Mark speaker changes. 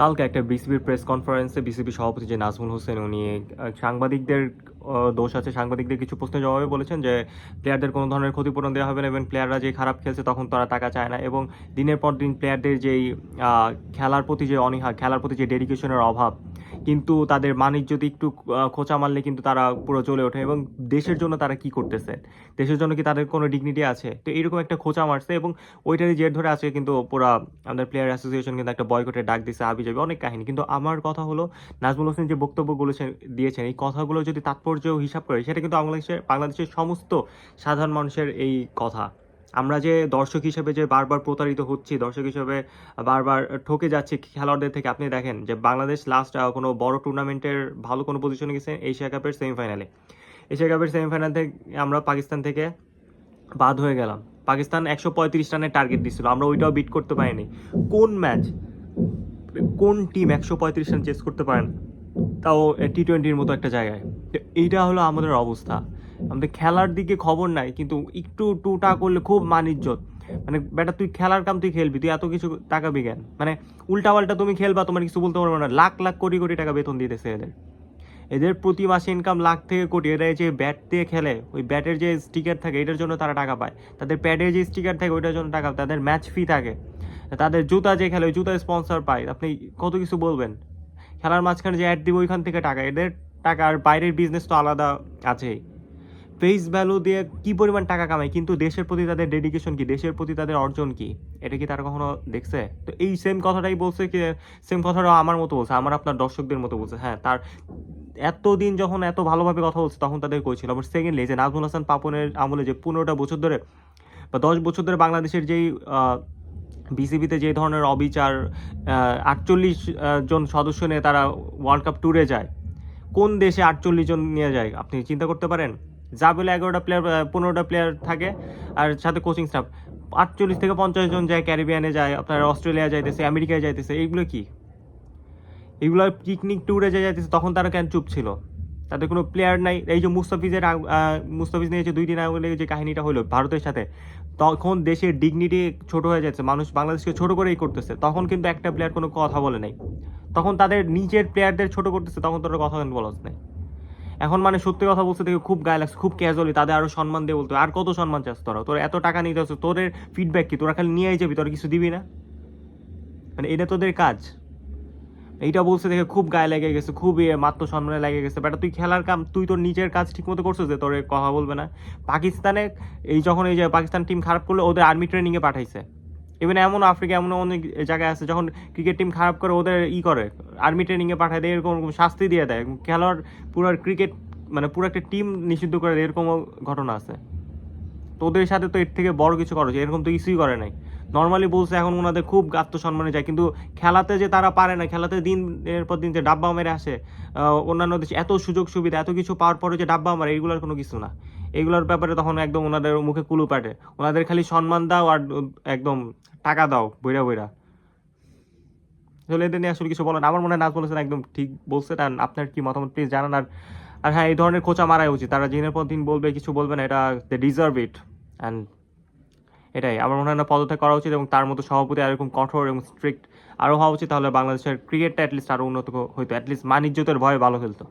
Speaker 1: কালকে একটা বিসিবির প্রেস কনফারেন্সে বিসিবি সভাপতি যে নাজমুল হোসেন, উনি সাংবাদিকদের দোষ আছে। সাংবাদিকদের কিছু প্রশ্নের জবাবে বলেছেন যে প্লেয়ারদের কোনো ধরনের ক্ষতিপূরণ দেওয়া হবে না এবং প্লেয়াররা যে খারাপ খেলছে তখন তারা টাকা চায় না। এবং দিনের পর দিন প্লেয়ারদের যেই খেলার প্রতি যে অনীহা, খেলার প্রতি যে ডেডিকেশনের অভাব কিন্তু তাদের মানিক যদি একটু খোঁচা মারলে কিন্তু তারা পুরো চলে ওঠে। এবং দেশের জন্য তারা কি করতেছে? দেশের জন্য কি তাদের কোনো ডিগনিটি আছে? তো এরকম একটা খোঁচা মারছে এবং ওইটারই জের ধরে আছে কিন্তু পুরা আমাদের প্লেয়ার অ্যাসোসিয়েশন কিন্তু একটা বয়কটের ডাক দিছে আবি যাবে অনেক কাহিনী। কিন্তু আমার কথা হলো, নাজমুল হোসেন যে বক্তব্যগুলো দিয়েছেন, এই কথাগুলো যদি তাৎপর্য হিসাব করে, সেটা কিন্তু বাংলাদেশের বাংলাদেশের সমস্ত সাধারণ মানুষের এই কথা। আমরা যে দর্শক হিসেবে যে বারবার প্রতারিত হচ্ছি, দর্শক হিসেবে বারবার ঠকে যাচ্ছি খেলোয়াড়দের থেকে, আপনি দেখেন যে বাংলাদেশ লাস্ট কোনো বড় টুর্নামেন্টের ভালো কোনো পজিশনে গেছে এশিয়া কাপের সেমিফাইনালে এশিয়া কাপের সেমিফাইনাল থেকে আমরা পাকিস্তান থেকে বাদ হয়ে গেলাম। পাকিস্তান একশো পঁয়ত্রিশ রানের টার্গেট দিচ্ছিল আমরা ওইটাও বিট করতে পারিনি। কোন ম্যাচ কোন টিম একশো পঁয়ত্রিশ রান চেস করতে পারেন তাও টি টোয়েন্টির মতো একটা জায়গায়। এইটা হলো আমাদের অবস্থা। আমাদের খেলার দিকে খবর নাই, কিন্তু একটু টুটা করলে খুব মানিজ্জত মানে বেটা, তুই খেলার কাম তুই খেলবি, তুই এত কিছু টাকা বিজ্ঞান। মানে উল্টা পাল্টা তুমি খেলবা, তোমার কিছু বলতে পারবে না। লাখ লাখ কোটি কোটি টাকা বেতন দিতেছে এদের। এদের প্রতি মাসে ইনকাম লাখ থেকে কোটি। এরা যে ব্যাট দিয়ে খেলে, ওই ব্যাটের যে স্টিকার থাকে, এটার জন্য তারা টাকা পায়। তাদের প্যাডের যে স্টিকার থাকে, ওইটার জন্য টাকা তাদের ম্যাচ ফি থাকে। তাদের জুতা যে খেলে, ওই জুতা স্পন্সর পায়। আপনি কত কিছু বলবেন? খেলার মাঝখানে যে অ্যাড দিব, ওইখান থেকে টাকা। এদের টাকা আর বাইরের বিজনেস তো আলাদা আছেই। ফেস ভ্যালু দিয়ে কি পরিমাণ টাকা কামায়? কিন্তু দেশের প্রতি তাদের ডেডিকেশন কি? দেশের প্রতি তাদের অর্জন কি? এটা কি তারা কখনো দেখছে? তো এই সেম কথাটাই বলছে কি সেম কথাটা আমার মতো বলছে, আমার আপনার দর্শকদের মতো বলছে। হ্যাঁ তার এতদিন যখন এত ভালোভাবে কথা বলছে, তখন তাদের কইছিল। আবার সেকেন্ডলি যে নাজমুল হাসান পাপনের আমলে যে পনেরোটা বছর ধরে বা দশ বছর ধরে বাংলাদেশের যেই বিসিবিতে যে ধরনের অবিচার আটচল্লিশ জন সদস্য নিয়ে তারা ওয়ার্ল্ড কাপ ট্যুরে যায়, কোন দেশে আটচল্লিশ জন নিয়ে যায়, আপনি চিন্তা করতে পারেন? যা বলে এগারোটা প্লেয়ার পনেরোটা প্লেয়ার থাকে, আর সাথে কোচিং স্টাফ আটচল্লিশ থেকে পঞ্চাশ জন যায় ক্যারিবিয়ানে যায়, আপনার অস্ট্রেলিয়া যাইতেছে, আমেরিকায় যাইতেছে, এইগুলো কি? এগুলো পিকনিক ট্যুরে যে যাইতেছে, তখন তারা কেন চুপ ছিল? তাদের কোনো প্লেয়ার নাই। এই যে মুস্তাফিজের মুস্তাফিজ নিয়ে যে দুই দিন আগে যে কাহিনীটা হলো ভারতের সাথে, তখন দেশের ডিগনিটি ছোট হয়ে যাচ্ছে, মানুষ বাংলাদেশকে ছোট করেই করতেছে। তখন কিন্তু একটা প্লেয়ার কোনো কথা বলে নাই। তখন তাদের নিজের প্লেয়ারদের ছোট করতেছে, তখন তোরা কথা বলস নাই। এখন মানে সত্যি কথা বলতে দেখে খুব গায়ে লাগছে, খুব ক্যাজুয়ালি তাদের আরও সম্মান দিয়ে বলতো আর কত সম্মান চাস তোরা? তোর এত টাকা নিতে হচ্ছে তোদের ফিডব্যাক কি? তোরা খালি নিয়েই যাবি, তোরা কিছু দিবি না? মানে এটা তোদের কাজ। এইটা বলছে দেখে খুব গায়ে লেগে গেছে, খুব মাত্র সম্মানে লেগে গেছে। বেটা, তুই খেলার কাম, তুই তোর নিজের কাজ ঠিক মতো করছিস যে তোর কথা বলবে না? পাকিস্তানে এই যখন এই যে পাকিস্তান টিম খারাপ করলে, ওদের আর্মি ট্রেনিংয়ে পাঠাইছে। ইভেন এমন আফ্রিকা এমন অনেক জায়গায় আছে যখন ক্রিকেট টিম খারাপ করে, ওদের ই করে আর্মি ট্রেনিংয়ে পাঠায় দেয়, এরকম শাস্তি দিয়ে দেয়। খেলোয়াড় পুরো ক্রিকেট মানে পুরো একটা টিম নিষিদ্ধ করে দেয়, এরকমও ঘটনা আছে। তো ওদের সাথে তো এর থেকে বড় কিছু করা এরকম তো ইস্যুই করে নাই। নর্মালি বলছে এখন ওনাদের খুব আত্মসম্মানে যায়, কিন্তু খেলাতে যে তারা পারে না, খেলাতে দিন, এর পর দিন যে ডাব্বা মেরে আসে অন্যান্য দেশে এত সুযোগ সুবিধা এত কিছু পাওয়ার পরে যে ডাব্বা মারে, এগুলোর কোনো কিছু না। এগুলোর ব্যাপারে তখন একদম ওনাদের মুখে কুলু পাটে। ওনাদের খালি সম্মান দাও আর একদম টাকা দাও, বইরা বইরা। আসলে এদের নিয়ে আসলে কিছু বলেন আমার মনে হয় নাচ বলেছেন একদম ঠিক বলছে, আর আপনার কি মতামত প্লিজ জানান। আর আর হ্যাঁ এই ধরনের খোঁচা মারাই উচিত। তারা দিনের পর দিন বলবে, কিছু বলবে না, এটা দে ডিজার্ভ ইট অ্যান্ড এটাই, আমার মনে হয় না পদত্যাগ করা উচিত এবং তার মতো সভাপতি আর এরকম কঠোর এবং স্ট্রিক্ট আরও হওয়া উচিত, তাহলে বাংলাদেশের ক্রিকেটটা অ্যাটলিস্ট আরও উন্নত হইতো। অ্যাটলিস্ট মানিজ্যতের ভয়ে ভালো খেলতো।